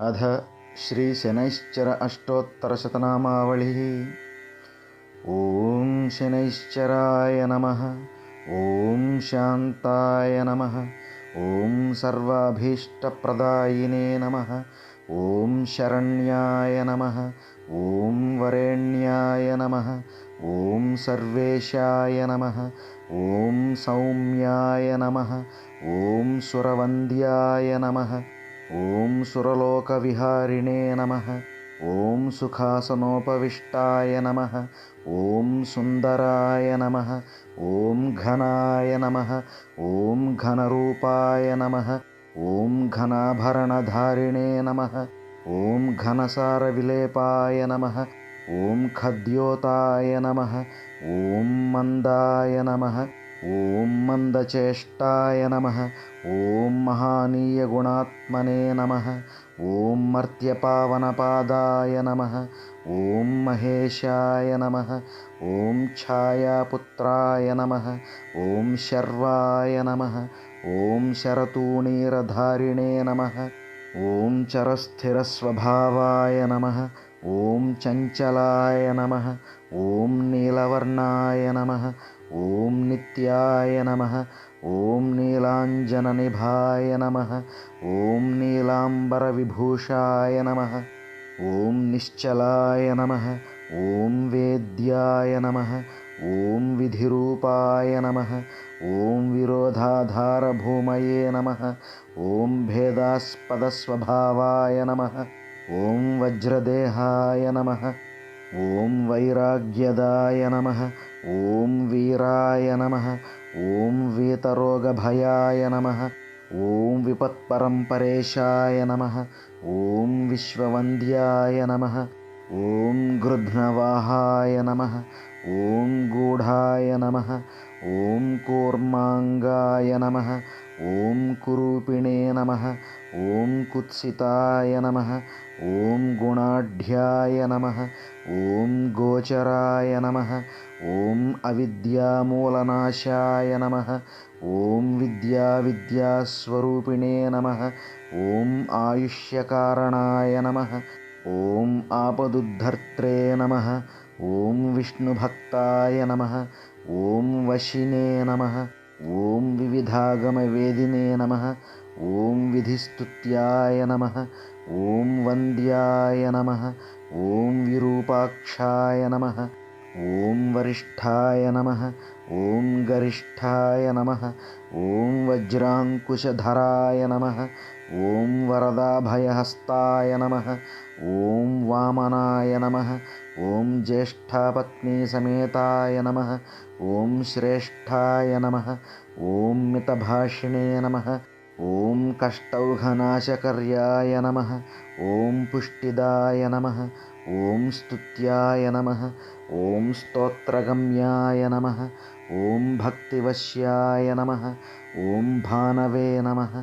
अध श्रीशनैश्चर अष्टोत्तरशतनामावलिः। ॐ शनैश्चराय नमः। ॐ शान्ताय नमः। ॐ सर्वाभीष्टप्रदायिने नमः। ॐ शरण्याय नमः। ॐ वरेण्याय नमः। ॐ सर्वेशाय नमः। ॐ सौम्याय नमः। ॐ सुरवन्द्याय नमः ॐ सुरलोकविहारिणे नमः। ॐ सुखासनोपविष्टाय नमः। ॐ सुन्दराय नमः। ॐ घनाय नमः। ॐ घनरूपाय नमः। ॐ घनाभरणधारिणे नमः। ॐ घनसारविलेपाय नमः। ॐ खद्योताय नमः। ॐ मन्दाय नमः ॐ मन्दचेष्टाय नमः ॐ महानीयगुणात्मने नमः ॐ मर्त्यपावनपादाय नमः ॐ महेशाय नमः ॐ छायापुत्राय नमः ॐ शर्वाय नमः ॐ शरतूणीरधारिणे नमः ॐ चरस्थिरस्वभावाय नमः ॐ चञ्चलाय नमः ॐ नीलवर्णाय नमः ॐ नित्याय नमः ॐ नीलाञ्जननिभाय नमः ॐ नीलाम्बरविभूषाय नमः ॐ निश्चलाय नमः ॐ वेद्याय नमः ॐ विधिरूपाय नमः ॐ विरोधाधारभूमये नमः ॐ भेदास्पदस्वभावाय नमः ॐ वज्रदेहाय नमः ॐ वैराग्यदाय नमः ॐ वीराय नमः ॐ वीतरोगभयाय नमः ॐ विपत्परम्परेशाय नमः ॐ विश्ववन्द्याय नमः ॐ गृध्नवाहाय नमः ॐ गूढाय नमः ॐ कूर्माङ्गाय नमः ॐ कुरूपिणे नमः ॐ कुत्सिताय नमः ॐ गुणाढ्याय नमः ॐ गोचराय नमः ॐ अविद्यामूलनाशाय नमः ॐ विद्याविद्यास्वरूपिणे नमः ॐ आयुष्यकारणाय नमः ॐ आपदुद्धर्त्रे नमः ॐ विष्णुभक्ताय नमः ॐ वशिने नमः ॐ विविधागमवेदिने नमः ॐ विधिस्तुत्याय नमः ॐ वन्द्याय नमः ॐ विरूपाक्षाय नमः ॐ वरिष्ठाय नमः ॐ गरिष्ठाय नमः ॐ वज्राङ्कुशधराय नमः ॐ वरदाभयहस्ताय नमः ॐ वामनाय नमः ॐ ज्येष्ठापत्नीसमेताय नमः ॐ श्रेष्ठाय नमः ॐ मितभाषिणे नमः ॐ कष्टौघनाशकर्याय नमः ॐ पुष्टिदाय नमः ॐ स्तुत्याय नमः ॐ स्तोत्रगम्याय नमः ॐ भक्तिवश्याय नमः ॐ भानवे नमः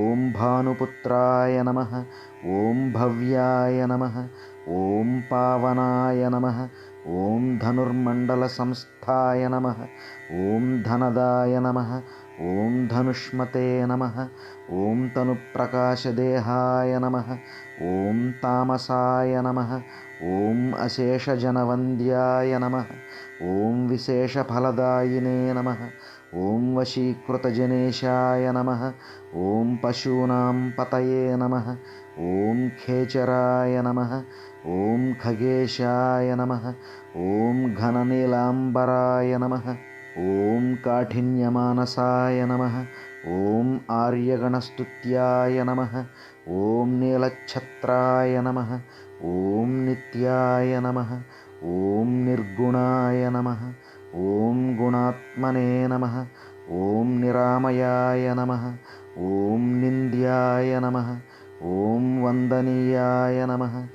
ॐ भानुपुत्राय नमः ॐ भव्याय नमः ॐ पावनाय नमः ॐ धनुर्मण्डलसंस्थाय नमः ॐ धनदाय नमः ॐ धनुष्मते नमः ॐ तनुप्रकाशदेहाय नमः ॐ तामसाय नमः ॐ अशेषजनवन्द्याय नमः ॐ विशेषफलदायिने नमः ॐ वशीकृतजनेशाय नमः ॐ पशूनां पतये नमः ॐ खेचराय नमः ॐ खगेशाय नमः ॐ घननीलाम्बराय नमः ॐ काठिन्यमानसाय नमः ॐ आर्यगणस्तुत्याय नमः ॐ नीलच्छत्राय नमः ॐ नित्याय नमः ॐ निर्गुणाय नमः ॐ गुणात्मने नमः ॐ निरामयाय नमः ॐ निन्द्याय नमः ॐ वन्दनीयाय नमः।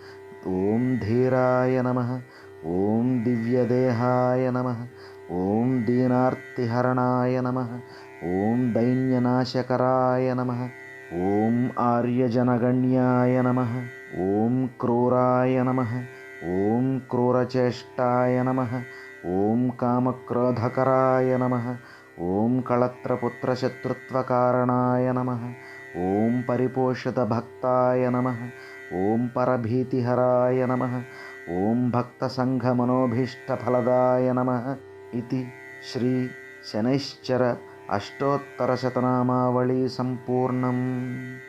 ॐ धीराय नमः। ॐ दिव्यदेहाय नमः। ॐ दीनार्तिहरणाय नमः। ॐ दैन्यनाशकराय नमः। ॐ आर्यजनगण्याय नमः। ॐ क्रूराय नमः। ॐ क्रूरचेष्टाय नमः। ॐ कामक्रोधकराय नमः। ॐ कळत्रपुत्रशत्रुत्वकारणाय नमः ॐ परिपोषितभक्ताय नमः। ॐ परभीतिहराय नमः। ॐ भक्तसङ्घमनोभीष्टफलदाय नमः इति श्रीशनैश्चर अष्टोत्तरशतनामावळी सम्पूर्णम्